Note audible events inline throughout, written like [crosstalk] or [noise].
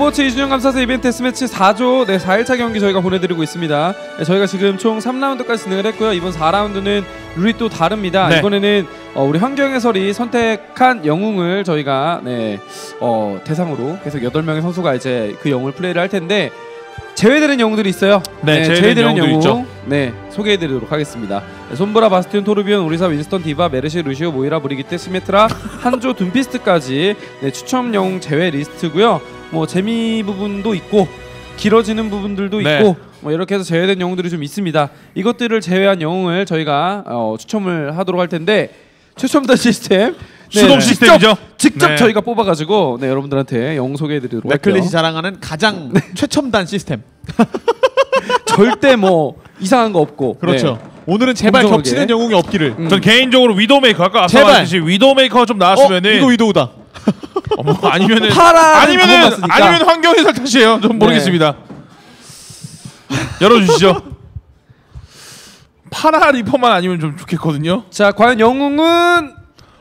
네, 오버워치 2주년 감사서 이벤트 데스매치 4조 네, 4일차 경기 저희가 보내드리고 있습니다. 네, 저희가 지금 총 3라운드까지 진행을 했고요. 이번 4라운드는 룰이 또 다릅니다. 네. 이번에는 어, 우리 환경 해설이 선택한 영웅을 저희가 네, 어, 대상으로 계속 8명의 선수가 이제 그 영웅을 플레이를 할 텐데 제외되는 영웅들이 있어요. 네, 제외되는 영웅도 있죠. 네, 소개해드리도록 하겠습니다. 네, 손보라, 바스티온, 토르비온, 오리사, 윈스턴, 디바, 메르시, 루시오, 모이라, 브리기테, 시메트라, 한조, 둠피스트까지 네, 추첨 영웅 제외 리스트고요. 뭐 재미 부분도 있고 길어지는 부분들도 네. 있고 뭐 이렇게 해서 제외된 영웅들이 좀 있습니다. 이것들을 제외한 영웅을 저희가 어, 추첨을 하도록 할 텐데 최첨단 시스템 네, 수동 직접- 시스템이죠. 직접 네. 저희가 뽑아가지고 네, 여러분들한테 영웅 소개해드리도록 할게요. 네, 맥클릿이 자랑하는 가장 [laughs] 최첨단 시스템. [laughs] 절대 뭐 이상한 거 없고 그렇죠. 네. 오늘은 제발 공정하게. 겹치는 영웅이 없기를. 음. 전 개인적으로 위도메이커 아까 제발. 말했듯이 위도메이커가 좀 어, 나왔으면은 이거 위도우다. 어, 뭐 아니면은 파라는 아니면은 그거 봤으니까. 아니면 환경 해설 탓이에요. 좀 모르겠습니다. 열어 주시죠. 파라 리퍼만 아니면 좀 좋겠거든요. 자 과연 영웅은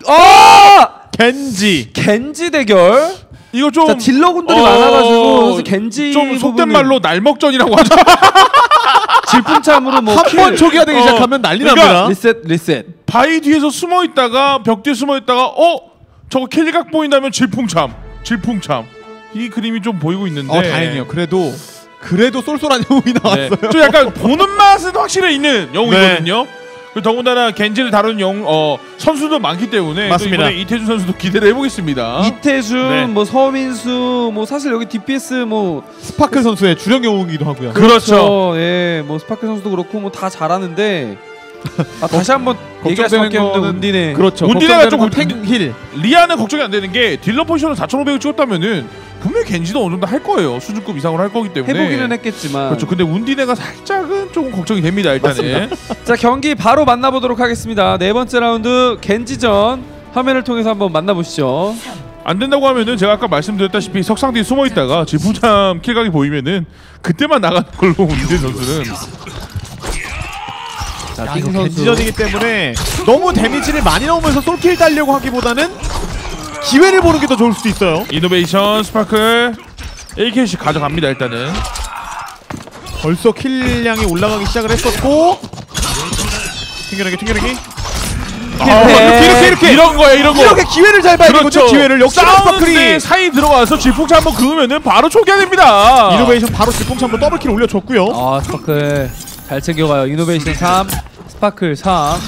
어 겐지. 겐지 대결. 이거 좀 자 딜러군들이 어, 많아가지고 사실 겐지 좀 속된 부분은 말로 날먹전이라고 하죠. [laughs] 질풍참으로 뭐 한 번 킬, 초기화되기 어, 시작하면 난리 그러니까 납니다. 리셋 리셋. 바위 뒤에서 숨어 있다가 벽 뒤에 숨어 있다가 어 저거 킬각 보인다면 질풍참, 질풍참. 이 그림이 좀 보이고 있는데. 어 다행이요. 그래도 그래도 쏠쏠한 [laughs] 영웅이 네. 나왔어요. 좀 약간 보는 맛은 확실히 있는 영웅이거든요. 그리고 더군다나 겐지를 다루는 영 어, 선수도 많기 때문에 또 맞습니다. 이태준 선수도 기대를 해보겠습니다. 이태준, 네. 뭐 서민수, 뭐 사실 여기 DPS 뭐 스파클 선수의 주력 영웅이기도 하고요. 그렇죠. 예, 뭐 스파크 선수도 그렇고 뭐 다 잘하는데 아, 다시 한번 얘기할 수밖에 걱정되는 없는 운디네. 그렇죠. 운디네가 조금 건 탱힐. 리아는 걱정이 안 되는 게 딜러 포지션을 4,500을 찍었다면은 분명히 겐지도 어느 정도 할 거예요. 수준급 이상으로 할 거기 때문에. 해보기는 했겠지만. 그렇죠. 근데 운디네가 살짝은 조금 걱정이 됩니다. 일단은. 자 경기 바로 만나보도록 하겠습니다. 네 번째 라운드 겐지전 화면을 통해서 한번 만나보시죠. 안 된다고 하면은 제가 아까 말씀드렸다시피 석상 뒤에 숨어 있다가 질풍참 킬각이 보이면은 그때만 나가는 걸로 [laughs] 운디 선수는 자, 야, 띵 선수. 겐지전이기 때문에 너무 데미지를 많이 넣으면서 솔킬 달려고 하기보다는 기회를 보는 게 더 좋을 수도 있어요. 이노베이션 스파클 1킬씩 가져갑니다. 일단은. 벌써 킬량이 올라가기 시작을 했었고 튕겨내기 튕겨내기 아, 이렇게 이렇게 이렇게 이런 거예요. 이런 거. 이렇게 기회를 잘 봐야 되거든요. 기회를 역시 스파클이 사이 들어가서 질풍차 한번 그으면은 바로 초기화됩니다. 이노베이션 바로 질풍참으로 더블킬 올려줬고요. 아 스파클 잘 챙겨가요. 이노베이션 3, 스파클 3.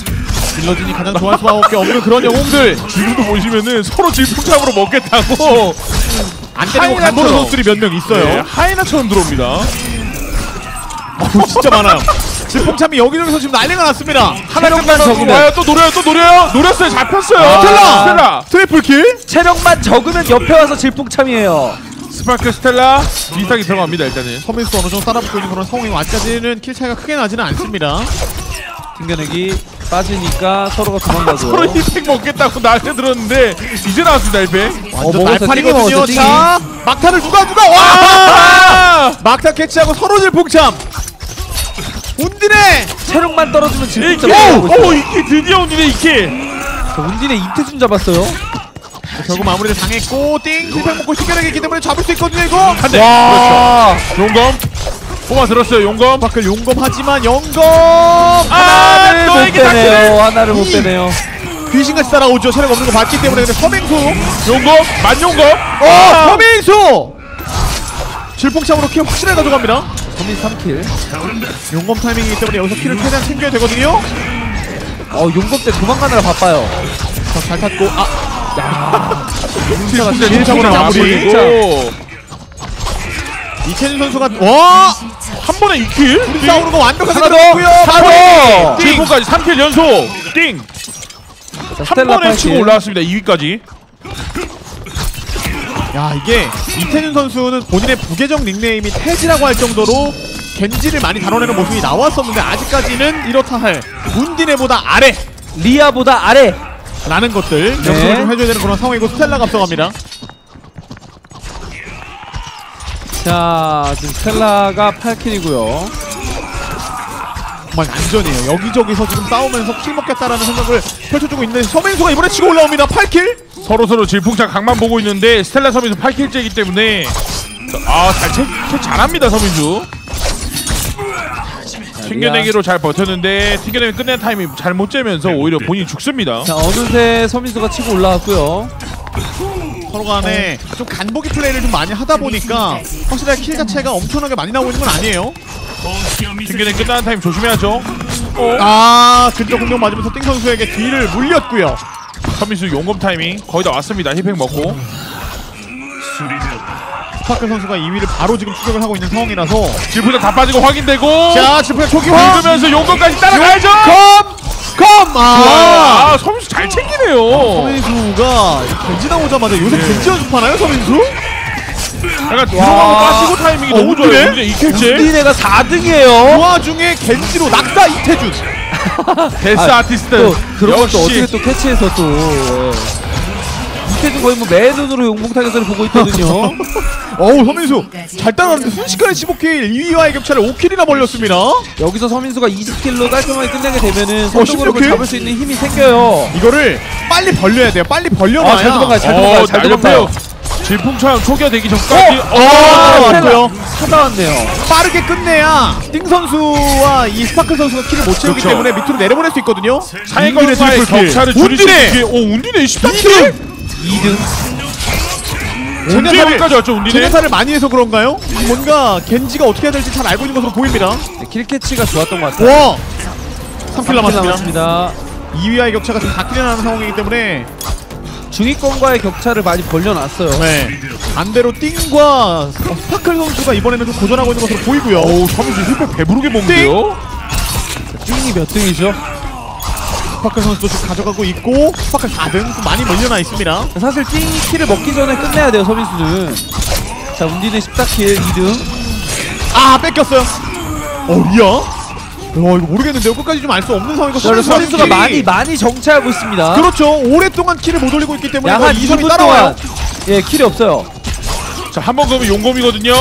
딜러진이 가장 좋아할 수밖에 없는 그런 영웅들 지금도 보시면은 서로 질풍참으로 먹겠다고 안 때리고. 간보는 선수들이 몇 명 있어요. 네, 하이나처럼 들어옵니다. 어, 진짜 많아요. 질풍참이 여기저기서 지금 난리가 났습니다. 하나만 적으면. 또 노려요. 또 노려요. 노렸어요. 잡혔어요. 아. 스텔라. 스텔라. 트리플 킬. 체력만 적으면 옆에 와서 질풍참이에요. 스파크 스텔라 비슷하게 들어갑니다. 일단은. 서민수 어느 정도 따라붙고 있는 그런 상황이 아직까지는 킬 차이가 크게 나지는 않습니다. 튕겨내기 빠지니까 서로가 [laughs] 서로 도망가고요. 힐팩 먹겠다고 날려 들었는데 이제 나왔습니다. 힐팩. 완전 먹었어. 띵이 먹었어, 자, 막타를 누가 누가 와! 아! [laughs] 막타 캐치하고 서로 질풍참. 운디네. 체력만 떨어지면 이킬. 질풍참. 오! 오, 이킬 드디어 온디네 이킬. 운디네 이태준 잡았어요. 결국 마무리를 당했고 띵 힐팩 먹고 튕겨내기 있기 때문에 잡을 수 있거든요 이거. 한 대. 와. 그렇죠. 용검. 뽑아 들었어요. 용검. 밖을 용검하지만 영검 아, 하나를 못 빼네요. 하나를 못 이. 빼네요. 귀신같이 따라오죠. 체력 없는 거 봤기 때문에 근데 서맹수. 용검. 만용검. 어, 서맹수. 질풍참으로 킬 확실하게 가져갑니다. 서민 3킬. 용검 타이밍이기 때문에 여기서 킬을 최대한 챙겨야 되거든요. 어 용검 때 도망가느라 바빠요. 자, 잘 탔고 아 진짜 진짜로 마무리. 마무리고. 이채준 선수가 와 한 번에 2킬. 둘이 싸우는 거 완벽하게! 들어갔고요. 하나 더! 띵. 7분까지 3킬 연속. 띵. 자, 한 스텔라 번에 8킬. 치고 올라왔습니다. 2위까지. 야 이게 이태준 선수는 본인의 부계정 닉네임이 태지라고 할 정도로 겐지를 많이 다뤄내는 모습이 나왔었는데 아직까지는 이렇다 할 문디네보다 아래 리아보다 아래. 라는 것들 네. 명심을 좀 해줘야 되는 그런 상황이고 스텔라가 앞서갑니다 자 지금 스텔라가 8킬이고요. 정말 난전이에요 여기저기서 지금 싸우면서 킬 먹겠다라는 생각을 펼쳐주고 있는데 서민수가 이번에 치고 올라옵니다 8킬 서로 서로 질풍차 각만 보고 있는데 스텔라 섬에서 8킬째이기 때문에 아잘 잘합니다 서민주. 튕겨내기로 잘 버텼는데 튕겨내기 끝낸 타이밍 잘 못 재면서 오히려 본인이 죽습니다. 자 어느새 서민수가 치고 올라왔고요. 서로 간에 좀 간보기 플레이를 좀 많이 하다 보니까 확실하게 킬 자체가 엄청나게 많이 나오고 있는 건 아니에요. 튕겨내기 끝나는 타임 조심해야죠. 아, 근접 공격 맞으면서 띵 선수에게 뒤를 물렸고요. 서민수 용검 타이밍 거의 다 왔습니다. 힙팩 먹고. 스파클 선수가 2위를 바로 지금 추격을 하고 있는 상황이라서 질풍자 다 빠지고 확인되고. 자, 지금 초기화 읽으면서 용검까지 따라가야죠. 컴! 아! 아 서민수 잘 챙기네요. 서민수가 겐지 나오자마자 요새 겐지 연습하나요, 서민수? 약간 들어가고 빠지고 타이밍이 어, 너무 좋아요. 근데 이킬제 우리네가 4등이에요. 그 와중에 겐지로 낙사 이태준. [laughs] 데스 아, 아티스트. 또 그런 것도 어떻게 또 캐치해서 또 예. 이태준 거의 뭐 맨눈으로 용봉 타겟을 보고 있거든요. [laughs] 어우, 서민수 잘 따라가는데 순식간에 15킬, 2위와의 격차를 5킬이나 벌렸습니다. 여기서 서민수가 20킬로 깔끔하게 끝내게 되면은 어, 선두그룹을 16킬? 잡을 수 있는 힘이 생겨요. 이거를 빨리 벌려야 돼요. 빨리 벌려놔야. 아, 잘 도망가요. 잘 도망가요. 잘 도망가요. 날렵해요. 질풍차음 초기화 되기 전까지. 어, 왔고요. 찾아왔네요. 빠르게 끝내야 띵 선수와 이 스파클 선수가 킬을 못 채우기 그렇죠. 때문에 밑으로 내려보낼 수 있거든요. 킬. 격차를 줄일 수 운디네! 있게. 오 운디네 14킬. 2등. 운디네까지 왔죠 운디네. 제네사를 많이 해서 그런가요? 뭔가 겐지가 어떻게 해야 될지 잘 알고 있는 것으로 보입니다. 네, 킬 캐치가 좋았던 것 같아요. 와! 3킬 3킬 남았습니다. 남았습니다. 2위와의 격차가 지금 4킬이 나는 상황이기 때문에 중위권과의 격차를 많이 벌려놨어요. 네. 반대로 띵과 스파클 선수가 이번에는 좀 고전하고 있는 것으로 보이고요. 오 서민수 힐팩 배부르게 먹는데요. 띵이 몇 등이죠? 스파클 선수도 지금 가져가고 있고 스파클 4등 좀 많이 몰려나 있습니다. 사실 킬을 먹기 전에 끝내야 돼요, 서민수는. 자, 운디네 14킬 2등. 아 뺏겼어요. 어 리아? 어 이거 모르겠는데요. 끝까지 좀 알 수 없는 상황이고 서민수가 많이 많이 정체하고 있습니다. 그렇죠. 오랫동안 킬을 못 올리고 있기 때문에 약한이 점이 2분 따라와요. 예, 킬이 없어요. 자 한 번 그러면 용검이거든요.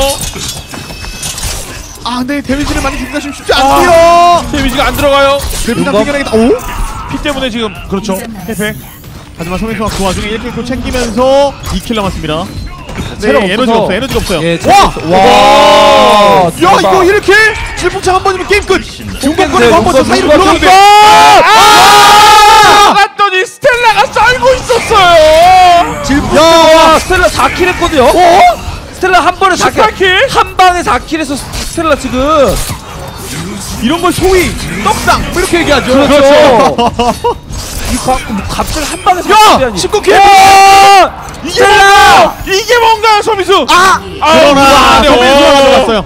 아 근데 데미지를 많이 주기가 좀 쉽지 아. 않고요. 데미지가 안 들어가요. 데미지 용검. 튕겨내겠다. 오? 피 때문에 지금 그렇죠. 힐팩. 하지만 서민수가 그 와중에 1킬도 챙기면서 2킬 남았습니다. 네, 체력 에너지가 없어서. 없어요. 에너지가 없어요. 예, 와! 체력 없어. 와! 야 대박. 이거 1킬! 질풍창 한 번이면 게임 끝! 중간거리고 한번 더 용검, 사이로 용검, 들어가는데 알았더니 스텔라가 썰고 있었어요. 야, 스텔라 4킬 했거든요. 어? 스텔라 한 번에 4킬. 14킬? 한 방에 4킬 해서 스텔라 지금 이런 걸 소위 떡상! 뭐 이렇게 얘기하죠. 그렇죠. 이거 갖고 뭐 갑자기 한 방에 4킬 야! 하니. 19킬! 야! 이게 뭔가 이게 뭔가 서민수. 아! 아, 그러나 네, 서민수가 오. 가져갔어요.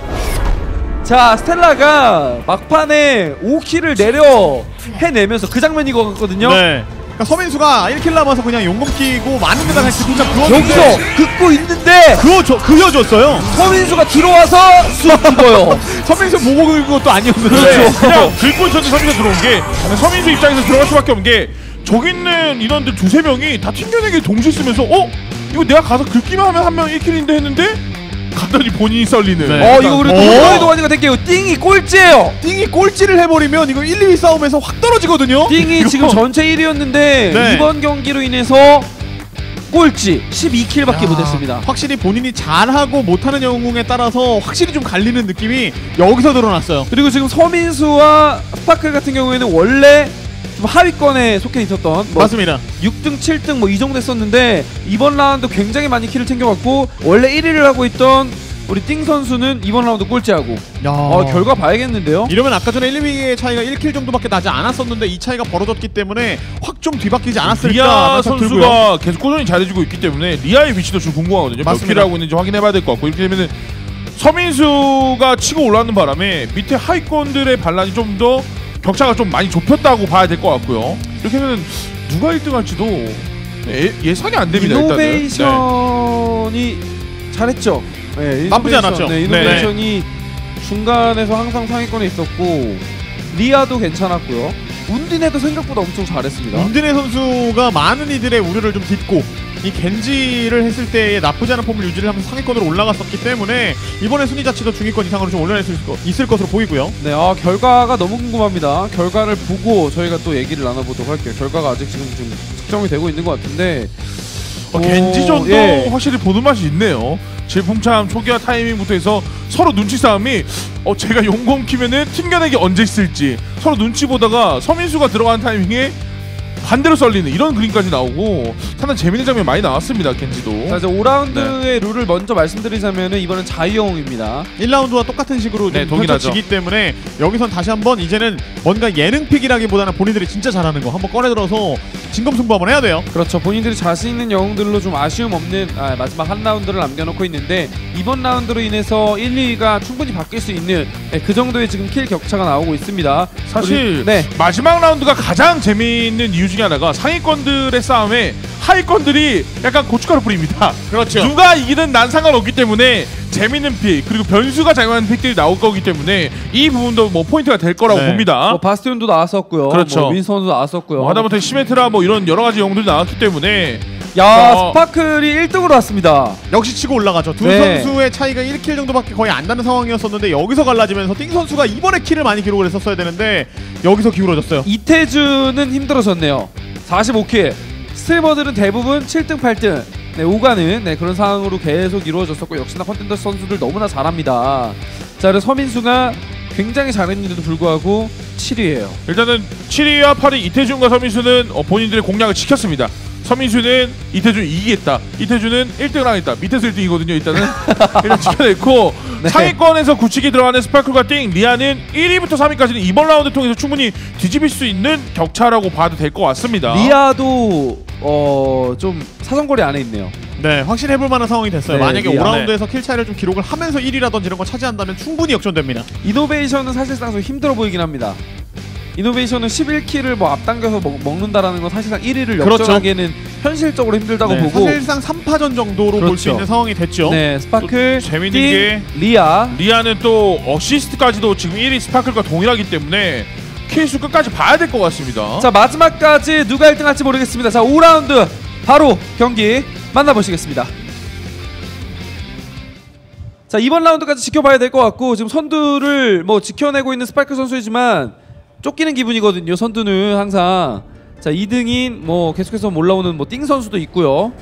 자, 스텔라가 막판에 5킬을 내려 해내면서 그 장면이 거거든요. 네. 그러니까 서민수가 1킬 남아서 그냥 용검 끼고 많은 데다 그냥 질풍창 여기서 그었는데 긋고 있는데 그어줘, 그어줬어요. 서민수가 들어와서 쑥 죽어요. [laughs] 서민수 보고 긁은 것도 아니었는데 네. 그냥 긁고 있었는데 서민수 들어온 게 서민수 입장에서 들어갈 수밖에 없는 게 저기 있는 인원들 두세 명이 다 튕겨내기 동시에 쓰면서 어? 이거 내가 가서 긁기만 하면 한 명 1킬인데 했는데 갔더니 본인이 썰리는 네. 어, 이거 우리 어? 동료의 동안이가 될게요. 띵이 꼴찌예요. 띵이 꼴찌를 해버리면 이거 1, 2위 싸움에서 확 떨어지거든요. 띵이 이거 지금 전체 1위였는데 네. 이번 경기로 인해서 꼴찌 12킬밖에 못했습니다. 확실히 본인이 잘하고 못하는 영웅에 따라서 확실히 좀 갈리는 느낌이 여기서 드러났어요. 그리고 지금 서민수와 스파클 같은 경우에는 원래 좀 하위권에 속해 있었던 뭐 맞습니다. 6등, 7등 뭐 이 정도 했었는데 이번 라운드 굉장히 많이 킬을 챙겨갔고 원래 1위를 하고 있던 우리 띵 선수는 이번 라운드 꼴찌하고 야. 어, 결과 봐야겠는데요. 이러면 아까 전에 1, 2위의 차이가 1킬 정도밖에 나지 않았었는데 이 차이가 벌어졌기 때문에 확 좀 뒤바뀌지 않았을까 리아 생각 들고요. 선수가 계속 꾸준히 잘해주고 있기 때문에 리아의 위치도 좀 궁금하거든요. 몇 맞습니다. 킬을 하고 있는지 확인해봐야 될 것 같고 이렇게 되면은 서민수가 치고 올라오는 바람에 밑에 하위권들의 반란이 좀더 격차가 좀 많이 좁혔다고 봐야 될 것 같고요. 이렇게 되면 누가 1등 할지도 예, 예상이 안 됩니다. 일단은. 네. 이노베이션이 잘했죠. 네, 나쁘지 않았죠. 네, 이노베이션이 중간에서 항상 상위권에 있었고 리아도 괜찮았고요. 운디네도 생각보다 엄청 잘했습니다. 문진혜 선수가 많은 이들의 우려를 좀 딛고 이 겐지를 했을 때의 나쁘지 않은 폼을 유지를 하면서 상위권으로 올라갔었기 때문에 이번에 순위 자체도 중위권 이상으로 좀 올려냈을 거, 있을 것으로 보이고요. 네, 아, 결과가 너무 궁금합니다. 결과를 보고 저희가 또 얘기를 나눠보도록 할게요. 결과가 아직 지금 좀 측정이 되고 있는 것 같은데 어, 오, 겐지전도 예. 확실히 보는 맛이 있네요. 질풍참 초기화 타이밍부터 해서 서로 눈치 싸움이 어 제가 용검 키면은 튕겨내기 언제 있을지 서로 눈치 보다가 서민수가 들어가는 타이밍에 반대로 썰리는 이런 그림까지 나오고 상당히 재밌는 장면 많이 나왔습니다 겐지도. 자 이제 5라운드의 룰을 먼저 말씀드리자면은 이번엔 자유영웅입니다. 1라운드와 똑같은 식으로 네, 동일하죠. 펼쳐지기 때문에 여기선 다시 한번 이제는 뭔가 예능픽이라기보다는 본인들이 진짜 잘하는 거 한번 꺼내들어서 진검승부 한번 해야 돼요. 그렇죠. 본인들이 자신 있는 영웅들로 좀 아쉬움 없는 아, 마지막 한 라운드를 남겨놓고 있는데 이번 라운드로 인해서 1, 2위가 충분히 바뀔 수 있는 네, 그 정도의 지금 킬 격차가 나오고 있습니다. 사실 우리- 네. 마지막 라운드가 가장 재미있는 이유 중에 하나가 상위권들의 싸움에 하위권들이 약간 고춧가루 뿌립니다. 그렇죠. 누가 이기든 난 상관없기 때문에 재밌는 픽 그리고 변수가 작용하는 픽들이 나올 거기 때문에 이 부분도 뭐 포인트가 될 거라고 네. 봅니다. 뭐 바스티온도 나왔었고요. 그렇죠. 뭐 윈선도 나왔었고요. 뭐 하다못해 시메트라 뭐 이런 여러 가지 영웅들이 나왔기 때문에 야 어. 스파클이 1등으로 왔습니다. 역시 치고 올라가죠. 두 네. 선수의 차이가 1킬 정도밖에 거의 안 나는 상황이었었는데 여기서 갈라지면서 띵 선수가 이번에 킬을 많이 기록을 했었어야 되는데 여기서 기울어졌어요. 이태준은 힘들어졌네요. 45킬. 스트리머들은 대부분 7등, 8등. 네, 오가는 네, 그런 상황으로 계속 이루어졌었고 역시나 컨텐더 선수들 너무나 잘합니다. 자, 그래서 서민수가 굉장히 잘했는데도 불구하고 7위예요. 일단은 7위와 8위 이태준과 서민수는 어, 본인들의 공략을 지켰습니다. 서민수는 이태준 이기겠다. 이태준은 1등을 하겠다. 밑에서 1등이거든요. 일단은 [laughs] 일단 지켜냈고 네. 상위권에서 굳히기 들어가는 스파클과 띵 리아는 1위부터 3위까지는 이번 라운드 통해서 충분히 뒤집힐 수 있는 격차라고 봐도 될 것 같습니다. 리아도 어, 좀 사정거리 안에 있네요. 네, 확실히 해볼 만한 상황이 됐어요. 네, 만약에 리아. 5라운드에서 킬 차이를 좀 기록을 하면서 1위라든지 이런 거 차지한다면 충분히 역전됩니다. 이노베이션은 사실상 좀 힘들어 보이긴 합니다. 이노베이션은 11킬을 뭐 앞당겨서 먹, 먹는다라는 건 사실상 1위를 그렇죠. 역전하기에는 현실적으로 힘들다고 네, 보고 사실상 3파전 정도로 볼수 그렇죠. 있는 상황이 됐죠. 네 스파클, 또 재밌는 띵, 게 리아 리아는 또 어시스트까지도 지금 1위 스파클과 동일하기 때문에 킬수 끝까지 봐야 될 것 같습니다. 자 마지막까지 누가 1등 할지 모르겠습니다. 자 5라운드 바로 경기 만나보시겠습니다. 자 이번 라운드까지 지켜봐야 될 것 같고 지금 선두를 뭐 지켜내고 있는 스파이크 선수이지만 쫓기는 기분이거든요. 선두는 항상 자 2등인 뭐 계속해서 올라오는 뭐 띵 선수도 있고요.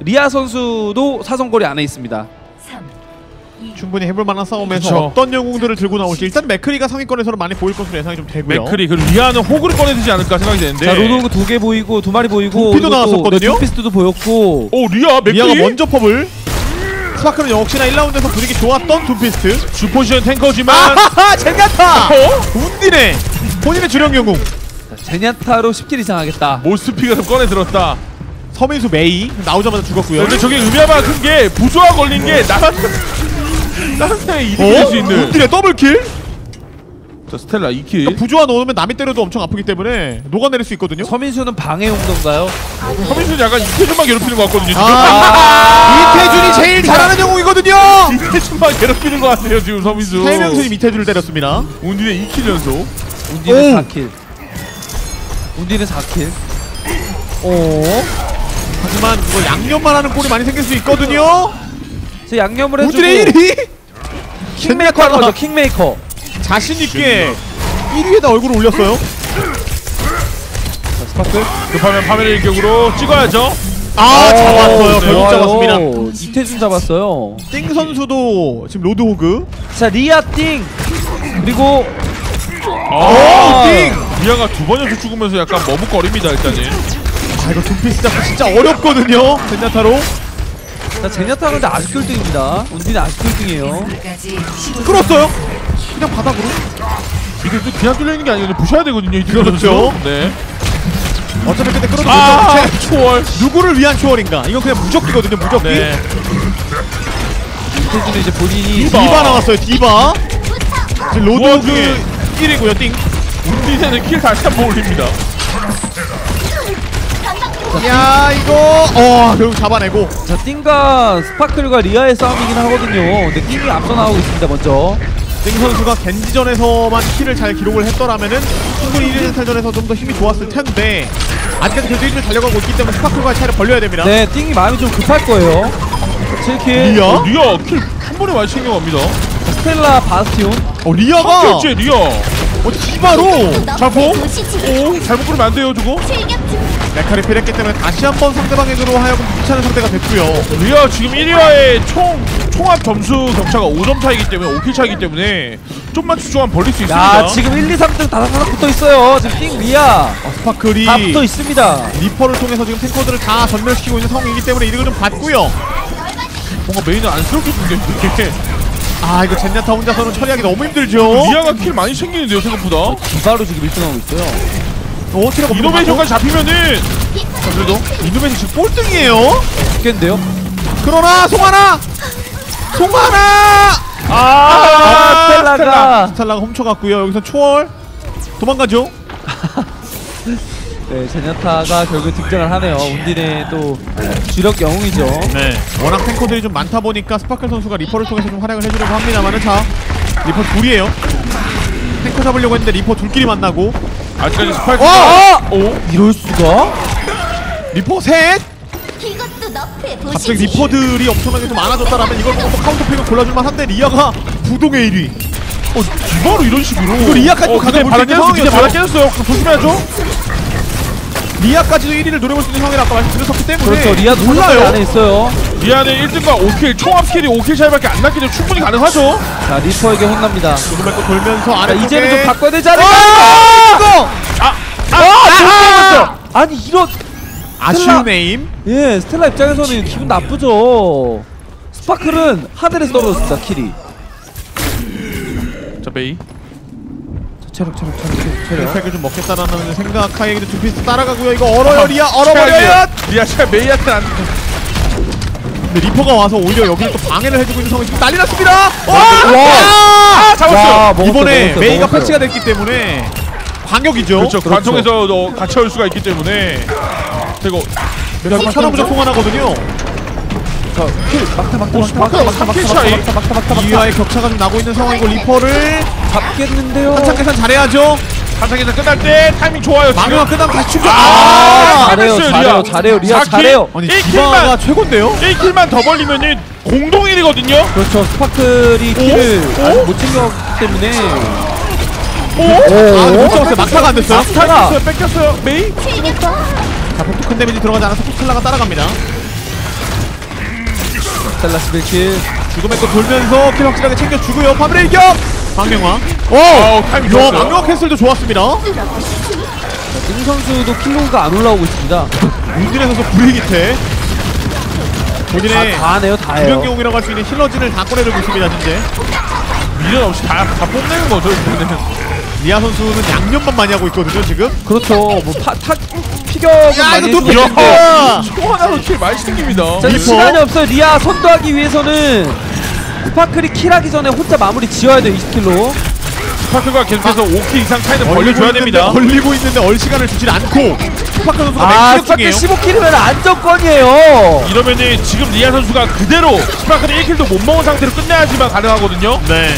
리아 선수도 사정거리 안에 있습니다. 충분히 해볼 만한 싸움에서 그쵸. 어떤 영웅들을 들고 나올지 일단 맥크리가 상위권에서는 많이 보일 것으로 예상이 좀 되고요. 맥크리 그리고 리아는 호구를 꺼내주지 않을까 생각이 되는데 자 로도그 두 개 보이고 두 마리 보이고 또, 나왔었거든요? 네, 둠피스트도 보였고 오 리아 맥크리 리아가 먼저 펍을 스파크는 역시나 1라운드에서 분위기 좋았던 둠피스트 주포지션 탱커지만 아하하 젠가타 어? 운디네 본인의 주력 영웅 자, 제냐타로 10킬 이상 하겠다. 모스피가 좀 꺼내 들었다. 서민수 메이 나오자마자 죽었고요 근데 저게 의미가 큰게 부조화 걸린 게 다른 사람이 이득이 될수 있는. 운디네 더블킬 자 스텔라 2킬. 그러니까 부조화 넣으면 남이 때려도 엄청 아프기 때문에 녹아내릴 수 있거든요 서민수는 방해 용도인가요? 서민수는 약간 이태준만 괴롭히는 것 같거든요. 지금. 아, 이태준이 제일 잘하는 영웅이거든요 이태준만 괴롭히는 것 같아요 지금 서민수. 세명순이 이태준을 때렸습니다 운디네 2킬 연속. 운디는 오! 4킬. 운디는 4킬. 오. 하지만 이거 양념만 하는 꼴이 많이 생길 수 있거든요 저 양념을 해주고 우드의 1위 킹메이커 하는 거죠. 킹메이커. 자신 있게 1위에다 얼굴을 올렸어요 자, 스파클. 급하면 파멸의 일격으로 찍어야죠. 아 잡았어요 네. 결국 잡았습니다. 이태준 잡았어요. 띵 선수도 지금 로드호그 자 리아 띵 그리고 아, 띵! 리아가 두 번 연속 죽으면서 약간 머뭇거립니다 일단은. 아 이거 둠피스 잡기 진짜 어렵거든요 젠야타로 자 제냐타 근데 아직도 1등입니다. 운디는 아직도 1등이에요. 끌었어요 그냥 바닥으로 이게 또 그냥 뚫려 있는 게 아니거든요. 부셔야 되거든요. 이 그렇죠. 네. 어차피 근데 끌어도 아못 [laughs] 초월. 누구를 위한 초월인가 이건 그냥 무적기거든요 무적기 네. 이태준은 이제 본인이 디바. 디바 나왔어요 디바 지금 우와, 로드호그 1위고요 띵 운디네는 킬 다시 한번 올립니다. 야 이거 어 결국 잡아내고 자 띵과 스파클과 리아의 싸움이긴 하거든요. 근데 띵이 앞서 나오고 있습니다 먼저. 띵 선수가 겐지전에서만 킬을 잘 기록을 했더라면은 충분히 1위 전에서 좀 더 힘이 좋았을 텐데 아직까지 계속 1위를 달려가고 있기 때문에 스파클과의 차이를 벌려야 됩니다 네 띵이 마음이 좀 급할 거예요. 7킬. 리아? 어, 리아 킬한 번에 많이 챙겨갑니다. 스텔라 바스티온. 어 리아가 리아. 어 디바로 자포. 오 잘못 부르면 안 돼요 저거. 메카를 필했기 때문에 다시 한번 상대방에게로 하여금 귀찮은 상대가 됐고요. 리아 지금 1위와의 총 총합 점수 격차가 5점 차이기 때문에 5킬 차이기 때문에 좀만 집중하면 벌릴 수 있습니다. 야 지금 1, 2, 3등 다다다닥 붙어 있어요. 지금 띵 리아 어, 스파클이 다 붙어 있습니다. 리퍼를 통해서 지금 탱커들을 다 전멸시키고 있는 상황이기 때문에 이득을 좀 받고요. 뭔가 메인은 안쓰럽게 준게 아 이거 젠야타 혼자서는 처리하기 너무 힘들죠. 리아가 킬 많이 챙기는데요 생각보다. 디바로 지금 1등하고 있어요. 어, 없는 이노베이션까지 잡히면은 자, 그래도 이노베이션 지금 꼴등이에요. 죽겠는데요? 그러나 송하나, 송하나. 아, 스텔라가 스탈라가 훔쳐갔고요. 여기서 초월 도망가죠. [laughs] 네 제냐타가 결국 등장을 하네요. 운딘의 또 주력 영웅이죠. 네. 워낙 탱커들이 좀 많다 보니까 스파클 선수가 리퍼를 통해서 좀 활약을 해주려고 합니다만은 자 리퍼 둘이에요. 탱커 잡으려고 했는데 리퍼 둘끼리 만나고 아직까지 스파이크. 어! 오 이럴 수가? 리퍼 셋. 갑자기 리퍼들이 엄청나게 좀 많아졌다라면 이걸 보고 또 카운터팩을 골라줄만 한데 리아가 부동의 1위. 어, 디바로 이런 식으로. 이거 리아까지 또 근데 가져볼 수 있는 깨졌어. 진짜 바닥 상황이었죠. 깨졌어요. 조심해야죠. 리아까지도 1위를 노려볼 수 있는 상황이라 아까 말씀드렸었기 때문에 그렇죠. 리아 몰라요. 안에 있어요. 리아는 1등과 5킬, 총합 킬이 5킬 차이밖에 안 났기 때문에 충분히 가능하죠. 자 리퍼에게 혼납니다. 조금만 또 돌면서 자, 아래쪽에 이제는 좀 바꿔야 되지 않을까? 이거 아, 아, 아니 이런 아쉬운 에임. 예 스텔라 입장에서는 기분 나쁘죠. 스파클은 하늘에서 떨어졌습니다 킬이. 자, 메이. 자, 체력 체력 체력 체력 체력. 팩을 좀 먹겠다라는 생각 하에게도 두 피스 따라가고요. 이거 얼어요 리아 얼어버려요. 리아 차 메이한테 안. 근데 리퍼가 와서 오히려 여기를 또 방해를 해주고 있는 상황이 지금 난리 났습니다. 와! 아, 잡았어요. 와, 먹었어요, 이번에 먹었어요, 메이가 먹었어요. 패치가 됐기 때문에 반격이죠. 그렇죠. 그렇죠. 관통에서 너 같이 올 수가 있기 때문에. 그리고 그래서 천하 무적 통하나거든요. 킬 막타 막타 오, 막타 막타 스파클 막타 막타 막타 차이. 막타 막타 막타 막타 이와의 격차가 좀 나고 있는 상황이고 리퍼를 잡겠는데요. 한참 계산 잘해야죠. 한창에서 끝날 때 타이밍 좋아요. 지금. 마그마 끝나면 다시 충전. 아, 아! 잘해요, 잘했어요, 잘해요, 리아. 잘해요, 리아 4킬? 잘해요. 아니 1킬만 디바가 최고인데요. 1킬만 더 벌리면 은 공동 1위거든요. 그렇죠. 스파클이 킬을 오? 아직 못 챙겼기 때문에 오? 아, 오, 못 잡았어요. 막타가 안 됐어요. 막타가 뺏겼어요. 뺏겼어요. 메이? 자, 폭도 큰 데미지 들어가지 않아서 포스텔라가 따라갑니다. 스텔라 11킬. 죽음의 꽃 돌면서 킬 확실하게 챙겨주고요. 파브레 이격! 박명화. 오! 타이밍 좋았어요. 박명화 캔슬도 좋았습니다. 임 선수도 킬로가 안 올라오고 있습니다. 운진의 선수 브레이기테. 본인의 다, 다 하네요, 다 해요. 유령경이라고 할 수 있는 힐러진을 다 꺼내들고 있습니다, 현재. 미련 없이 다, 다 뽐내는 거죠, 이번에는. 리아 선수는 양념만 많이 하고 있거든요, 지금. 그렇죠. 뭐 파, 타, 피격은 야, 많이 이거 또 해주고 있는데 야! 총 하나로 킬 많이 챙깁니다. 자, 리퍼? 시간이 없어요. 리아 선도하기 위해서는 스파클이 킬하기 전에 혼자 마무리 지어야 돼요, 20킬로. 스파크가 계속해서 5킬 이상 차이는 벌려줘야 됩니다. 걸리고 있는데 얼 시간을 주질 않고 스파크 선수가 아, 맹 스파클 중이에요. 15킬이면 안정권이에요. 이러면은 지금 리아 선수가 그대로 스파크를 1킬도 못 먹은 상태로 끝내야지만 가능하거든요. 네.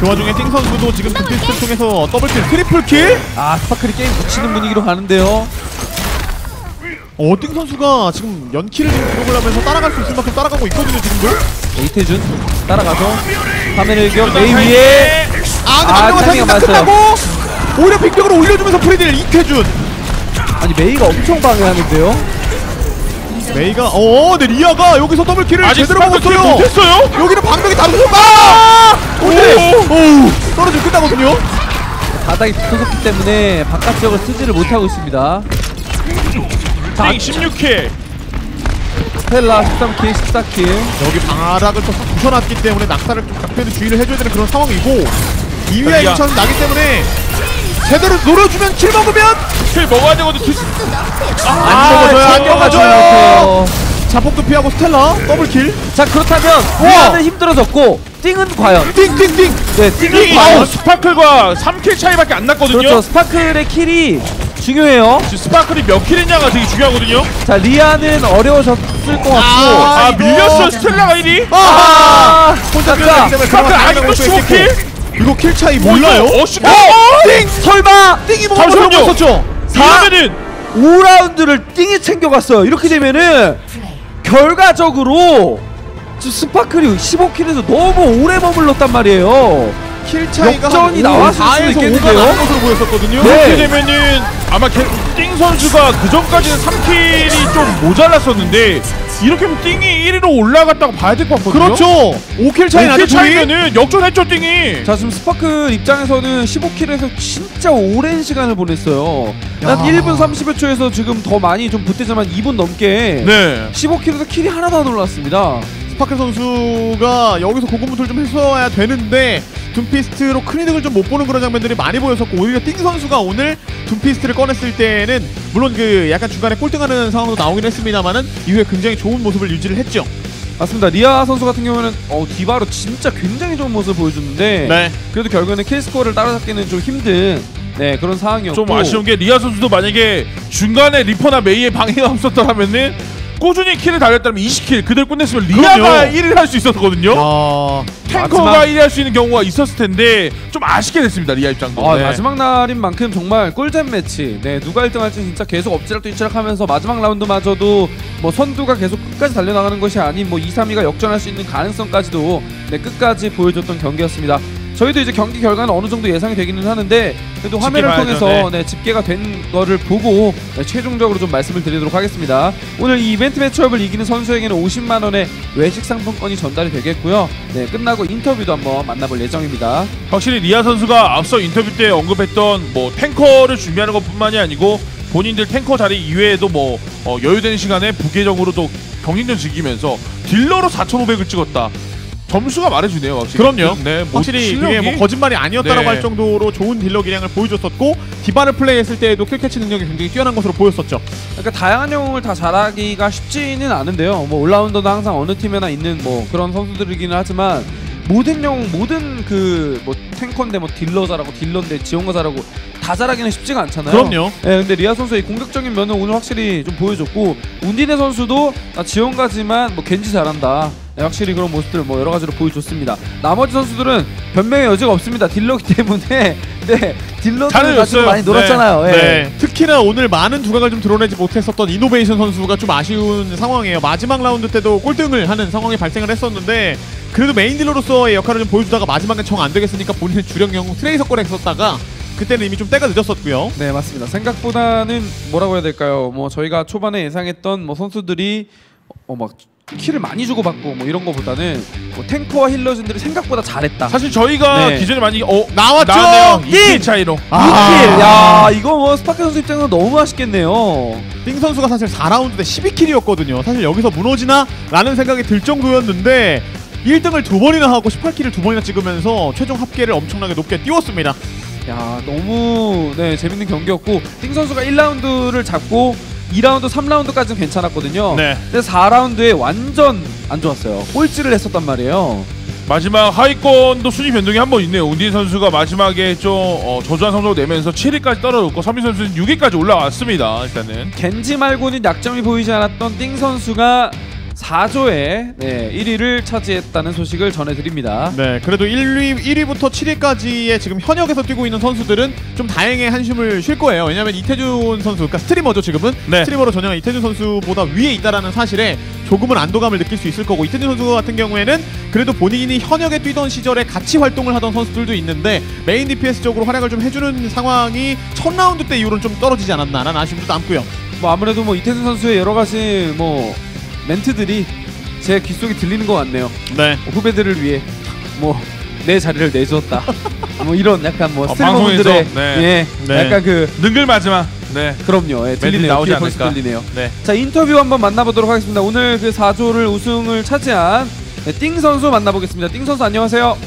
그 와중에 띵 선수도 지금 둠피스트를 통해서 더블킬, 트리플 킬? 아, 스파클이 게임 붙이는 분위기로 가는데요. 어, 띵 선수가 지금 연키를 지금 기록을 하면서 따라갈 수 있을 만큼 따라가고 있거든요, 지금도. 이태준 따라가서 화면을 격 그다음 메이 타이밍에 위에 아, 근데 아, 타이밍이 타이밍. 끝나고 오히려 빅벽으로 올려주면서 프리딜 이태준. 아니 메이가 엄청 방해하는데요. 메이가 어, 네 리아가 여기서 더블킬을 제대로 먹었어요. 못했어요? 여기는 방벽이 다른 거 봐. 근데 오, 떨어지면 끝나거든요. 바닥이 붙어섰기 때문에 바깥 지역을 쓰지를 못하고 있습니다. 띵 16킬. 스텔라 13킬, 14킬. 여기 방아락을 또싹 부셔놨기 때문에 낙사를 좀 각별히 주의를 해줘야 되는 그런 상황이고 2위와 자기야. 1차는 나기 때문에 제대로 노려주면 킬 먹으면 킬 먹어야 되거든. 두- 안 먹어줘요 안 먹어줘요. 자폭도 피하고 스텔라 더블킬 자 그렇다면 리아는 힘들어졌고 띵은 과연 띵띵띵 네 띵은 띵! 과연 스파클과 3킬 차이밖에 안 났거든요. 그렇죠 스파클의 킬이 중요해요. 지금 스파클이 몇 킬했냐가 되게 중요하거든요. 자 리아는 어려워졌을 것 같고 아, 아. 밀렸어 스텔라가 1위. 아 혼자 혼자 때문에 스파클 그나마 아직도 수 있겠고. 15킬? 이거 킬 차이 몰라요? 어, 씨. 어! 띵! 설마 띵이 뭐가 잠시만요. 들어갔었죠? 이러면은 5라운드를 띵이 챙겨갔어요. 이렇게 되면은 결과적으로 지금 스파클이 15킬에서 너무 오래 머물렀단 말이에요. 킬 차이가 역전이 한 나왔을 4에서 수도 5가 있겠는데요? 것으로 보였었거든요. 그렇게 되면은 아마 개- 띵 선수가 그 전까지는 3킬이 좀 모자랐었는데 이렇게 하면 띵이 1위로 올라갔다고 봐야 될 것 같거든요. 그렇죠. 5킬 차이 나죠. 5킬 차이면은 역전했죠 띵이. 자 지금 스파클 입장에서는 15킬에서 진짜 오랜 시간을 보냈어요. 난 야. 1분 30여 초에서 지금 더 많이 좀 보태지만 2분 넘게 네. 15킬에서 킬이 하나도 안 올랐습니다. 스파클 선수가 여기서 고군분투를 좀 했어야 되는데 둠피스트로 큰 이득을 좀 못 보는 그런 장면들이 많이 보였었고 오히려 띵 선수가 오늘 둠피스트를 꺼냈을 때는 물론 그 약간 중간에 꼴등하는 상황도 나오긴 했습니다만은 이후에 굉장히 좋은 모습을 유지를 했죠. 맞습니다. 리아 선수 같은 경우에는 어, 디바로 진짜 굉장히 좋은 모습을 보여줬는데 네. 그래도 결국에는 킬 스코어를 따라잡기는 좀 힘든 네, 그런 상황이었고 좀 아쉬운 게 리아 선수도 만약에 중간에 리퍼나 메이의 방해가 없었더라면은 꾸준히 킬을 달렸다면 20킬 그대로 끝냈으면 리아가 그럼요. 1위를 할 수 있었거든요. 야, 탱커가 마지막- 1위 할 수 있는 경우가 있었을 텐데 좀 아쉽게 됐습니다 리아 입장도. 아, 네. 마지막 날인 만큼 정말 꿀잼 매치. 네, 누가 1등 할지 진짜 계속 엎치락뒤치락하면서 마지막 라운드마저도 뭐 선두가 계속 끝까지 달려나가는 것이 아닌 뭐 2, 3위가 역전할 수 있는 가능성까지도 네, 끝까지 보여줬던 경기였습니다. 저희도 이제 경기 결과는 어느 정도 예상이 되기는 하는데 그래도 화면을 통해서 네. 네, 집계가 된 거를 보고 네, 최종적으로 좀 말씀을 드리도록 하겠습니다. 오늘 이 이벤트 매치업을 이기는 선수에게는 50만 원의 외식 상품권이 전달이 되겠고요. 네, 끝나고 인터뷰도 한번 만나볼 예정입니다. 확실히 리아 선수가 앞서 인터뷰 때 언급했던 뭐 탱커를 준비하는 것뿐만이 아니고 본인들 탱커 자리 이외에도 뭐 어, 여유된 시간에 부계정으로도 경쟁전 즐기면서 딜러로 4,500을 찍었다. 점수가 말해주네요. 확실히. 그럼요. 네, 뭐 확실히 그게 실력이 뭐 거짓말이 아니었다라고 네. 할 정도로 좋은 딜러 기량을 보여줬었고 디바를 플레이했을 때에도 킬캐치 능력이 굉장히 뛰어난 것으로 보였었죠. 그러니까 다양한 영웅을 다 잘하기가 쉽지는 않은데요. 뭐 올라운더도 항상 어느 팀에나 있는 뭐 그런 선수들이기는 하지만 모든 영웅 모든 그 뭐 탱커인데 뭐 딜러 잘하고 딜러인데 지원가 잘하고 다 잘하기는 쉽지가 않잖아요. 그럼요. 예, 근데 리아 선수의 공격적인 면은 오늘 확실히 좀 보여줬고 운디네 선수도 아, 지원가지만 뭐 겐지 잘한다. 네, 확실히 그런 모습들을 뭐 여러 가지로 보여줬습니다. 나머지 선수들은 변명의 여지가 없습니다. 딜러기 때문에 [laughs] 네 딜러들. 가지고 많이 네. 놀았잖아요. 예. 네. 특히나 오늘 많은 두각을 좀 드러내지 못했었던 이노베이션 선수가 좀 아쉬운 상황이에요. 마지막 라운드 때도 꼴등을 하는 상황이 발생을 했었는데 그래도 메인 딜러로서의 역할을 좀 보여주다가 마지막에 정 안 되겠으니까 본인은 주력 영웅 트레이서 거래 했었다가 그때는 이미 좀 때가 늦었었고요. 네 맞습니다. 생각보다는 뭐라고 해야 될까요? 뭐 저희가 초반에 예상했던 뭐 선수들이 어막 키를 많이 주고받고 뭐 이런 거보다는 뭐 탱커와 힐러진들이 생각보다 잘했다. 사실 저희가 네. 기존에 많이 어 나왔죠? 나왔네요. 띵! 2킬 차이로. 아. 2킬! 야 이거 뭐 스파크 선수 입장에서 너무 아쉽겠네요. 띵 선수가 사실 4라운드 때 12킬이었거든요. 사실 여기서 무너지나 라는 생각이 들 정도였는데 1등을 두 번이나 하고 18킬을 두 번이나 찍으면서 최종 합계를 엄청나게 높게 띄웠습니다. 야 너무 네 재밌는 경기였고 띵 선수가 1라운드를 잡고 2라운드, 3라운드까지는 괜찮았거든요. 네. 근데 4라운드에 완전 안 좋았어요. 꼴찌를 했었단 말이에요. 마지막 하위권도 순위 변동이 한 번 있네요. 운디 선수가 마지막에 좀 어, 저조한 성적을 내면서 7위까지 떨어졌고 서민 선수는 6위까지 올라왔습니다. 일단은 겐지 말고는 약점이 보이지 않았던 띵 선수가 4조에 네, 1위를 차지했다는 소식을 전해드립니다. 네, 그래도 1위, 1위부터 7위까지의 지금 현역에서 뛰고 있는 선수들은 좀 다행의 한숨을 쉴 거예요. 왜냐하면 이태준 선수, 그러니까 스트리머죠 지금은 네. 스트리머로 전향한 이태준 선수보다 위에 있다라는 사실에 조금은 안도감을 느낄 수 있을 거고 이태준 선수 같은 경우에는 그래도 본인이 현역에 뛰던 시절에 같이 활동을 하던 선수들도 있는데 메인 DPS 쪽으로 활약을 좀 해주는 상황이 첫 라운드 때 이후로는 좀 떨어지지 않았나라는 아쉬움도 남고요. 뭐 아무래도 뭐 이태준 선수의 여러 가지 뭐 멘트들이 제 귓속에 들리는 것 같네요. 네. 뭐 후배들을 위해 뭐 내 자리를 내주었다. 뭐 이런 약간 뭐 어, 스트리머분들의 방송에서, 네. 예, 네. 약간 그 능글 마지막 네. 그럼요. 예, 들리네요. 나오지 귀에 벌써 않을까. 들리네요. 네. 자 인터뷰 한번 만나보도록 하겠습니다. 오늘 그 4조를 우승을 차지한 네, 띵 선수 만나보겠습니다. 띵 선수 안녕하세요.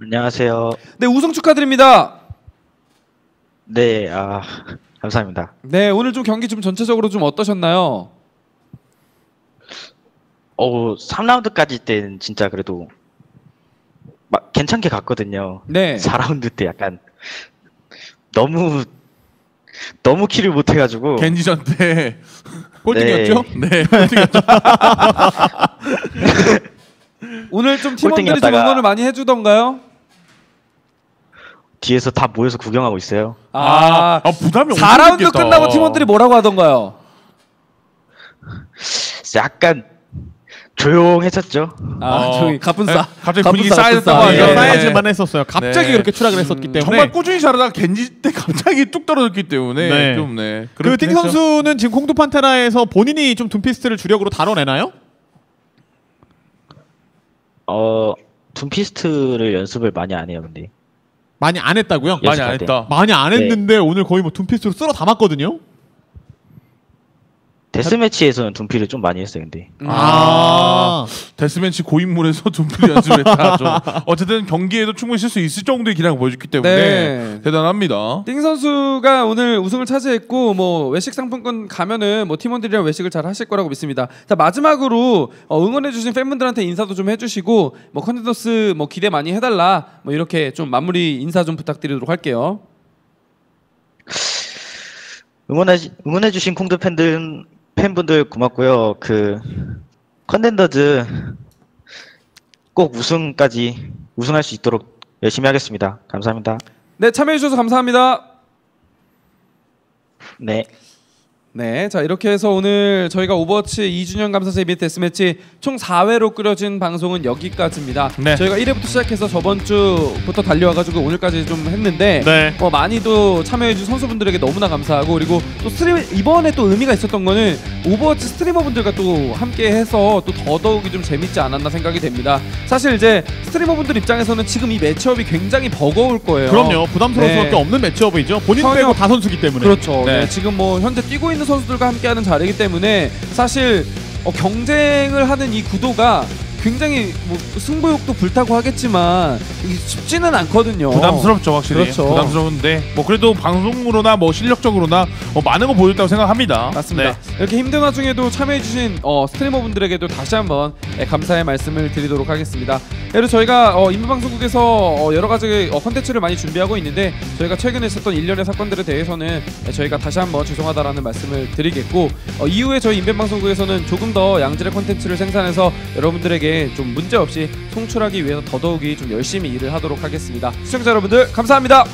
안녕하세요. 네 우승 축하드립니다. 네, 아 감사합니다. 네 오늘 좀 경기 좀 전체적으로 좀 어떠셨나요? 어, 3라운드까지 때는 진짜 그래도 막 괜찮게 갔거든요. 네. 4라운드 때 약간 너무 너무 킬을 못 해가지고 겐지전 때 꼴등이었죠? 네. 꼴등이었죠. [laughs] 오늘 좀 팀원들이 좀 응원을 많이 해주던가요? 뒤에서 다 모여서 구경하고 있어요. 아, 아, 부담이 엄청 4라운드 있겠다. 끝나고 팀원들이 뭐라고 하던가요? 약간 조용했었죠. 아 어, 저기 가분싸. 네, 갑자기 분위기 쌓여졌다고. 하죠. 예. 네. 쌓여질만 했었어요. 갑자기 네. 그렇게 추락을 했었기 때문에 정말 꾸준히 잘하다가 겐지 때 갑자기 뚝 떨어졌기 때문에 네. 좀 네. 그 띵 했죠. 선수는 지금 콩두 판테라에서 본인이 좀 둠피스트를 주력으로 다뤄내나요? 어 둠피스트를 연습을 많이 안 해요, 근데. 많이 안 했다고요? 많이 안 연습할 때. 했다. 많이 안 네. 했는데 오늘 거의 뭐 둠피스트로 쓸어 담았거든요. 데스매치에서는 둠피를 좀 많이 했어요, 근데. 아, 데스매치 고인물에서 [laughs] 둠피 연습했다. 좀 어쨌든 경기에도 충분히 쓸 수 있을 정도의 기량을 보여줬기 때문에 네. 대단합니다. 띵 선수가 오늘 우승을 차지했고 뭐 외식 상품권 가면은 뭐 팀원들이랑 외식을 잘 하실 거라고 믿습니다. 자 마지막으로 어, 응원해주신 팬분들한테 인사도 좀 해주시고 뭐 컨텐더스 뭐 기대 많이 해달라 뭐 이렇게 좀 마무리 인사 좀 부탁드리도록 할게요. 응원해 응원해주신 콩드 팬들 팬분들 고맙고요. 그 컨텐더즈 꼭 우승까지 우승할 수 있도록 열심히 하겠습니다. 감사합니다. 네 참여해 주셔서 감사합니다. 네. 네, 자 이렇게 해서 오늘 저희가 오버워치 2주년 감사세 이벤트 데스매치 총 4회로 꾸려진 방송은 여기까지입니다. 네. 저희가 1회부터 시작해서 저번 주부터 달려와가지고 오늘까지 좀 했는데 네. 어, 많이도 참여해준 선수분들에게 너무나 감사하고 그리고 또 스트림 이번에 또 의미가 있었던 거는 오버워치 스트리머분들과 또 함께해서 또 더더욱이 좀 재밌지 않았나 생각이 됩니다. 사실 이제 스트리머분들 입장에서는 지금 이 매치업이 굉장히 버거울 거예요. 그럼요. 부담스러울 네. 수밖에 없는 매치업이죠. 본인 빼고 다 선수기 때문에. 그렇죠. 네. 네, 지금 뭐 현재 뛰고 있는 선수들과 함께하는 자리이기 때문에 사실 어, 경쟁을 하는 이 구도가 굉장히 뭐 승부욕도 불타고 하겠지만 이게 쉽지는 않거든요. 부담스럽죠 확실히 그렇죠. 부담스러운데 뭐 그래도 방송으로나 뭐 실력적으로나 뭐 많은 거 보여줬다고 생각합니다 맞습니다. 네. 이렇게 힘든 와중에도 참여해주신 어, 스트리머분들에게도 다시 한번 예, 감사의 말씀을 드리도록 하겠습니다. 그리고 저희가 어, 인문방송국에서 어, 여러 가지 어, 컨텐츠를 많이 준비하고 있는데 저희가 최근에 있었던 일련의 사건들에 대해서는 예, 저희가 다시 한번 죄송하다라는 말씀을 드리겠고 어, 이후에 저희 인문방송국에서는 조금 더 양질의 컨텐츠를 생산해서 여러분들에 게 좀 문제 없이 송출하기 위해서 더더욱이 좀 열심히 일을 하도록 하겠습니다. 시청자 여러분들 감사합니다.